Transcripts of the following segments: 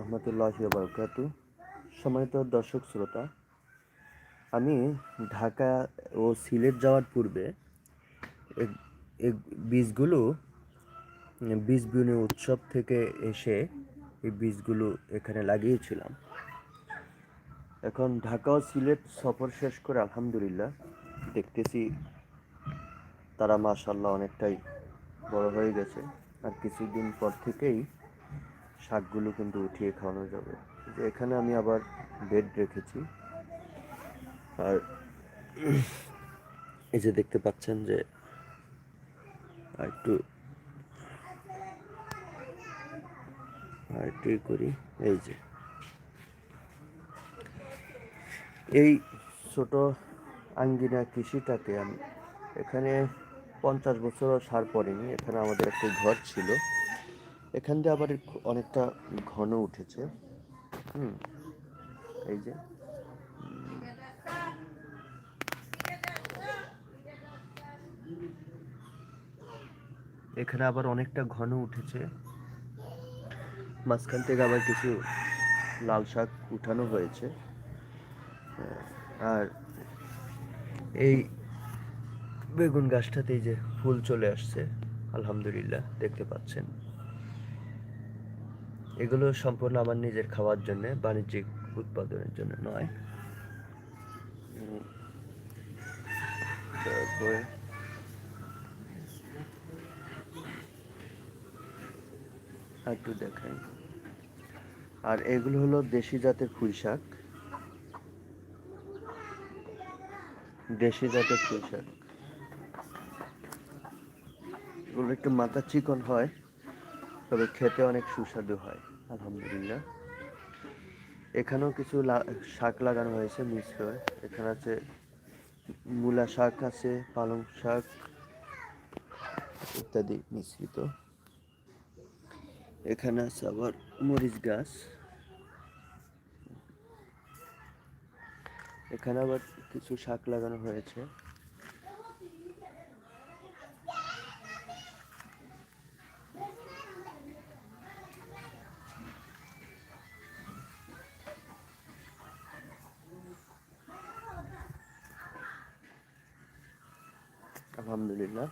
রহমতুল্লাহ বরকাত। সম্মানিত দর্শক, শ্রোতা, আমি ঢাকা ও সিলেট যাওয়ার পূর্বে বীজগুলো, বীজ বিউনি উৎসব থেকে এসে এই বীজগুলো এখানে লাগিয়েছিলাম। এখন ঢাকা ও সিলেট সফর শেষ করে আলহামদুলিল্লাহ দেখতেছি তারা মাশাল্লাহ অনেকটাই বড় হয়ে গেছে। আর কিছুদিন পর থেকেই শাকগুলো কিন্তু উঠিয়ে খাওয়ানো যাবে। যে এখানে আমি আবার বেড রেখেছি। আর এই যে দেখতে পাচ্ছেন যে একটু আর একটু করি, এই যে। এই ছোট আঙ্গিনা কৃষিটাকে আমি এখানে পঞ্চাশ বছরও সার পড়েনি, এখানে আমাদের একটা ঘর ছিল। এখান দিয়ে আবার অনেকটা ঘন উঠেছে। হুম এই যে। এখানে আবার অনেকটা ঘন উঠেছে। মাঝখান থেকে আবার কিছু লাল শাক উঠানো হয়েছে। হ্যাঁ, আর এই বেগুন গাছটাতে যে ফুল চলে আসছে আলহামদুলিল্লাহ দেখতে পাচ্ছেন। এগুলো সম্পূর্ণ আমার নিজের খাওয়ার জন্য, বাণিজ্যিক উৎপাদনের জন্য নয়। একটু দেখাই। আর এগুলো হলো দেশি জাতের পুঁই শাক। দেশি জাতের পুঁই শাক। এগুলো একটু মাথা চিকন হয়। তবে খেতে অনেক সুস্বাদু হয়, আলহামদুলিল্লাহ। এখানেও কিছু শাক লাগানো হয়েছে মিশ্র এখানে আছে মূলা শাক আছে, পালং শাক ইত্যাদি মিশ্রিত। এখানে আছে আবার মরিচ গাছ। এখানে আবার কিছু শাক লাগানো হয়েছে। আলহামদুলিল্লাহ।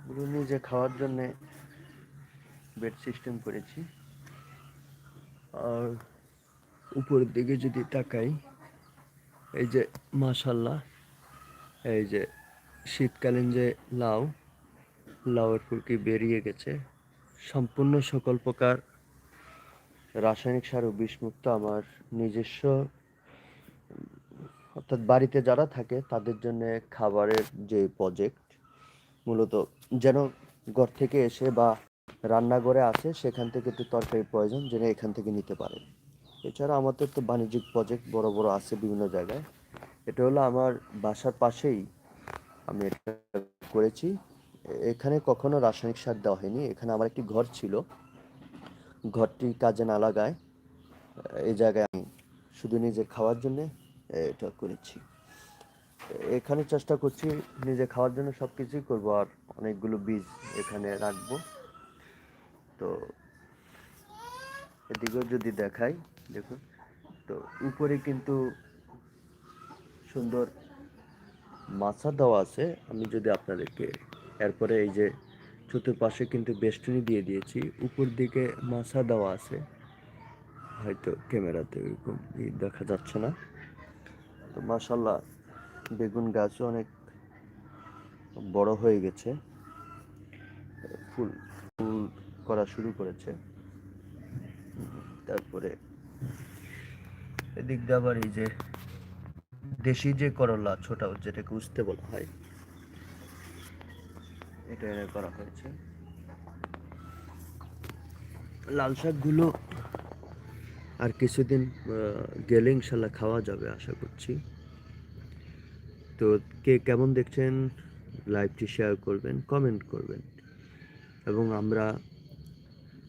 এগুলো নিজে খাওয়ার জন্যে বেড সিস্টেম করেছি। আর উপরের দিকে যদি তাকাই, এই যে মাশাল্লাহ এই যে শীতকালীন যে লাউ, লাউয়ের ফুলকি বেরিয়ে গেছে। সম্পূর্ণ সকল প্রকার রাসায়নিক সার ও বিষমুক্ত আমার নিজস্ব অর্থাৎ বাড়িতে যারা থাকে, তাদের জন্য খাবারের যে প্রজেক্ট মূলত যেন ঘর থেকে এসে বা রান্নাঘরে আসে, সেখান থেকে একটু তরকারি প্রয়োজন যেন এখান থেকে নিতে পারে। এছাড়া আমাদের তো বাণিজ্যিক প্রজেক্ট বড় বড় আছে বিভিন্ন জায়গায়। এটা হলো আমার বাসার পাশেই আমি এটা করেছি। এখানে কখনো রাসায়নিক সার দেওয়া হয়নি। এখানে আমার একটি ঘর ছিল। ঘরটি কাজে না লাগায়। এই জায়গায় আমি শুধু নিজে খাওয়ার জন্যে এটা করেছি। এখানে চেষ্টা করছি নিজে খাওয়ার জন্য সব কিছুই করব আর অনেকগুলো বীজ এখানে রাখব। তো এদিকেও যদি দেখাই, দেখুন, তো উপরে কিন্তু সুন্দর মাছা দেওয়া আছে। আমি যদি আপনাদেরকে এরপরে এই যে চতুর্পাশে কিন্তু বেষ্টনী দিয়ে দিয়েছি, উপর দিকে মাছা দেওয়া আছে। হয়তো ক্যামেরাতে ওইরকম ই দেখা যাচ্ছে না। তো মাশাল্লাহ বেগুন গাছও অনেক বড় হয়ে গেছে। ফুল ফুল করা শুরু করেছে। তারপরে এদিক আবার এই যে দেশি যে করলা, ছোটা যেটাকে উস্তে বলা হয়, এটা করা হয়েছে। লাল শাকগুলো আর কিছুদিন গেলে ইনশাল্লাহ খাওয়া যাবে আশা করছি। তো কে কেমন দেখছেন, লাইভটি শেয়ার করবেন, কমেন্ট করবেন। এবং আমরা,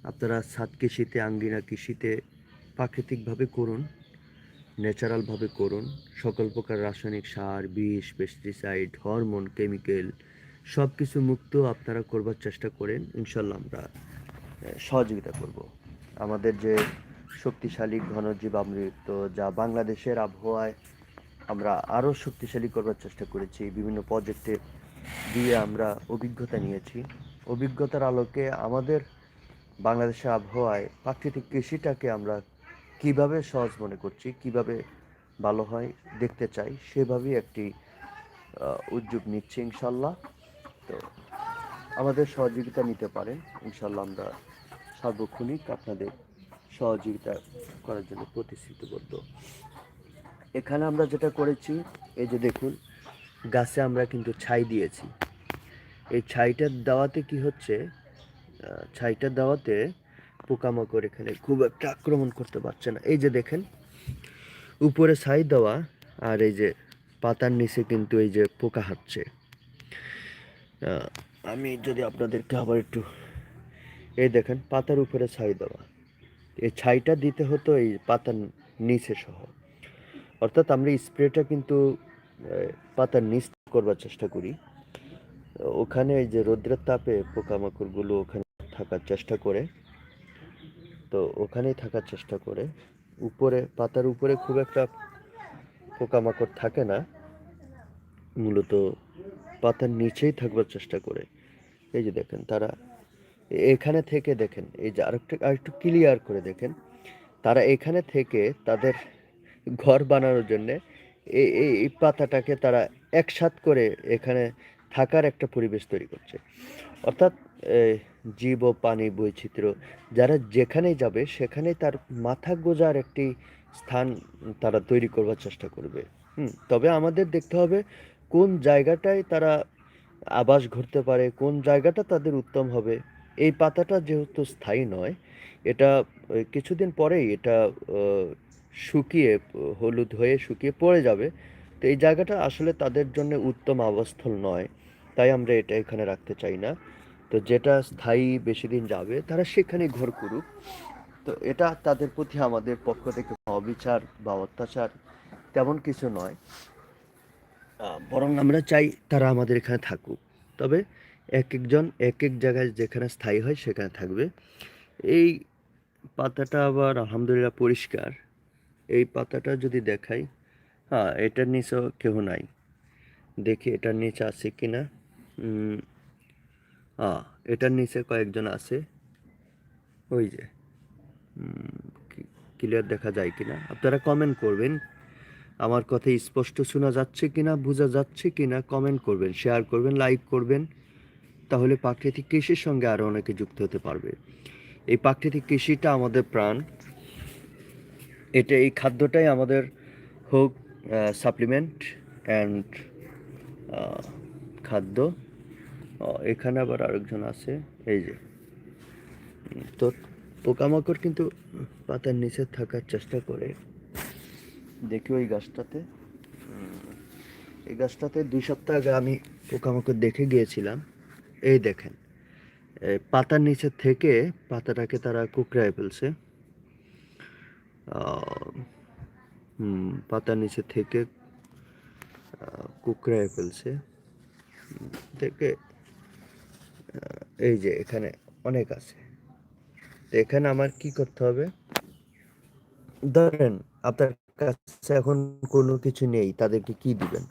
আপনারা ছাদ কৃষিতে, আঙ্গিনা কৃষিতে প্রাকৃতিকভাবে করুন, ন্যাচারালভাবে করুন, সকল প্রকার রাসায়নিক সার, বিষ পেস্টিসাইড হরমোন কেমিক্যাল সব কিছু মুক্ত আপনারা করবার চেষ্টা করেন, ইনশাল্লাহ আমরা সহযোগিতা করব। আমাদের যে শক্তিশালী ঘনজীবামৃত যা বাংলাদেশের আবহাওয়ায় আমরা আরও শক্তিশালী করবার চেষ্টা করেছি। বিভিন্ন প্রজেক্টে দিয়ে আমরা অভিজ্ঞতা নিয়েছি। অভিজ্ঞতার আলোকে আমাদের বাংলাদেশের আবহাওয়ায় প্রাকৃতিক কৃষিটাকে আমরা কীভাবে সহজ মনে করছি, কীভাবে ভালো হয় দেখতে চাই, সেভাবেই একটি উদ্যোগ নিচ্ছি ইনশাল্লাহ। তো আমাদের সহযোগিতা নিতে পারেন। ইনশাল্লাহ আমরা সার্বক্ষণিক আপনাদের সহযোগিতা করার জন্য প্রতিশ্রুতিবদ্ধ। এখানে আমরা যেটা করেছি, এই যে দেখুন, গাছে আমরা কিন্তু ছাই দিয়েছি। এই ছাইটার দেওয়াতে কি হচ্ছে? ছাইটার ছাইটা দেওয়াতে পোকামাকড় এখানে খুব একটা আক্রমণ করতে পারছে না। এই যে দেখেন, উপরে ছাই দেওয়া আর এই যে পাতার নিচে কিন্তু এই যে পোকা হাঁটছে। আমি যদি আপনাদেরকে আবার একটু, এই দেখেন, পাতার উপরে ছাই দেওয়া। এই ছাইটা দিতে হতো এই পাতার নিচে সহ। অর্থাৎ আমরা স্প্রেটা কিন্তু পাতার নিচ করবার চেষ্টা করি। ওখানে যে রৌদ্রের তাপে পোকামাকড়গুলো ওখানে থাকার চেষ্টা করে। তো ওখানেই থাকার চেষ্টা করে। উপরে, পাতার উপরে খুব একটা পোকামাকড় থাকে না। মূলত পাতার নিচেই থাকবার চেষ্টা করে। এই যে দেখেন, তারা এখানে থেকে দেখেন, এই যে আরেকটু আরেকটু ক্লিয়ার করে দেখেন, তারা এখানে থেকে তাদের ঘর বানানোর জন্যে এই এই পাতাটাকে তারা একসাথ করে এখানে থাকার একটা পরিবেশ তৈরি করছে। অর্থাৎ জীব পানি বৈচিত্র্য, যারা যেখানেই যাবে সেখানেই তার মাথা গোজার একটি স্থান তারা তৈরি করবার চেষ্টা করবে। হুম, তবে আমাদের দেখতে হবে কোন জায়গাটায় তারা আবাস ঘুরতে পারে, কোন জায়গাটা তাদের উত্তম হবে। এই পাতাটা যেহেতু স্থায়ী নয়, এটা কিছুদিন পরেই এটা শুকিয়ে, হলুদ হয়ে শুকিয়ে পড়ে যাবে। তো এই জায়গাটা আসলে তাদের জন্য উত্তম আবাসস্থল নয়, তাই আমরা এটা এখানে রাখতে চাই না। তো যেটা স্থায়ী বেশি দিন যাবে, তারা সেখানে ঘর করুক। তো এটা তাদের প্রতি আমাদের পক্ষ থেকে অবিচার বা অত্যাচার তেমন কিছু নয়। বরং আমরা চাই তারা আমাদের এখানে থাকুক। তবে এক একজন এক এক জায়গায় যেখানে স্থায়ী হয় সেখানে থাকবে। এই পাতাটা আবার আলহামদুলিল্লাহ পরিষ্কার। এই পাতাটা যদি দেখাই হ্যাঁ এটার নিচেও কেউ নাই। দেখি এটার নিচে আছে কি না হ্যাঁ এটার নিচে কয়েকজন আছে। ওই যে ক্লিয়ার দেখা যায় কি না আপনারা কমেন্ট করবেন। আমার কথা স্পষ্ট শোনা যাচ্ছে কি না বোঝা যাচ্ছে কি না কমেন্ট করবেন শেয়ার করবেন লাইক করবেন। তাহলে প্রাকৃতিক কৃষির সঙ্গে আরও অনেকে যুক্ত হতে পারবে। এই প্রাকৃতিক কৃষিটা আমাদের প্রাণ। এটা এই খাদ্যটাই আমাদের হোক সাপ্লিমেন্ট অ্যান্ড খাদ্য। এখানে আবার আরেকজন আছে, এই যে। তো পোকামাকড় কিন্তু পাতার নিচে থাকার চেষ্টা করে। দেখি ওই গাছটাতে। এই গাছটাতে দুই সপ্তাহ আগে আমি পোকামাকড় দেখে গিয়েছিলাম। এই দেখেন পাতার নিচে থেকে পাতাটাকে তারা কুকড়ায় ফেলছে। পাতার নিচে থেকে কুকড়ায় ফেলছে। থেকে এই যে এখানে অনেক আছে। তো এখানে আমার কি করতে হবে? ধরেন, আপনার কাছে এখন কোনো কিছু নেই, তাদেরকে কি দিবেন?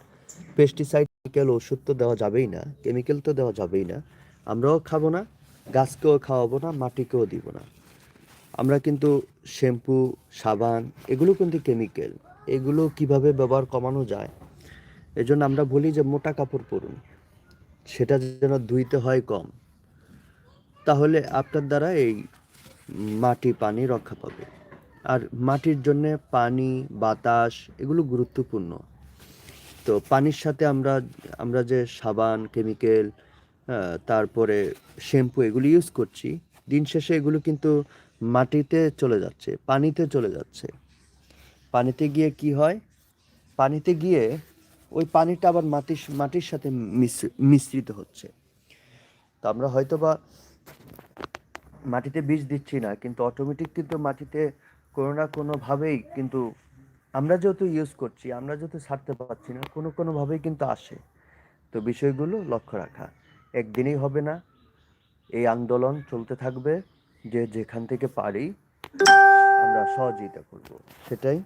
পেস্টিসাইড কেমিক্যাল ওষুধ তো দেওয়া যাবেই না কেমিক্যাল তো দেওয়া যাবেই না। আমরাও খাব না, গাছকেও খাওয়াবো না, মাটিকেও দিব না। আমরা কিন্তু শ্যাম্পু, সাবান, এগুলো কিন্তু কেমিক্যাল এগুলো কীভাবে ব্যবহার কমানো যায়? এজন্য আমরা বলি যে মোটা কাপড় পরুন, সেটা যেন ধুইতে হয় কম। তাহলে আপনার দ্বারা এই মাটি, পানি রক্ষা পাবে। আর মাটির জন্যে পানি, বাতাস, এগুলো গুরুত্বপূর্ণ। তো পানির সাথে আমরা আমরা যে সাবান, কেমিক্যাল তারপরে শ্যাম্পু এগুলো ইউজ করছি, দিন শেষে এগুলো কিন্তু মাটিতে চলে যাচ্ছে, পানিতে চলে যাচ্ছে। পানিতে গিয়ে কি হয়? পানিতে গিয়ে ওই পানিটা আবার মাটির মাটির সাথে মিশ্র- মিশ্রিত হচ্ছে। তো আমরা হয়তো বা মাটিতে বীজ দিচ্ছি না, কিন্তু অটোমেটিক কিন্তু মাটিতে কোনো না কোনোভাবেই কিন্তু আমরা যেহেতু ইউজ করছি, আমরা যেহেতু ছাড়তে পারছি না, কোনো কোনোভাবেই কিন্তু আসে। তো বিষয়গুলো লক্ষ্য রাখা। একদিনেই হবে না। এই আন্দোলন চলতে থাকবে, যে যেখান থেকে পারি, আমরা সহযোগিতা করব। সেটাই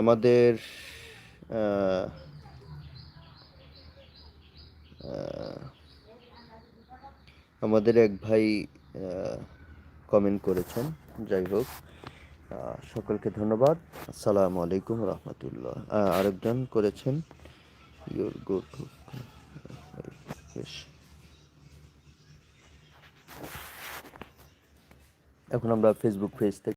আমাদের আমাদের এক ভাই কমেন্ট করেছেন। যাই হোক। সকলকে ধন্যবাদ। আসসালামু আলাইকুম রহমতুল্লাহ। আরেকজন করেছেন। ইউর গুড এখন আমরা ফেসবুক পেজ থেকে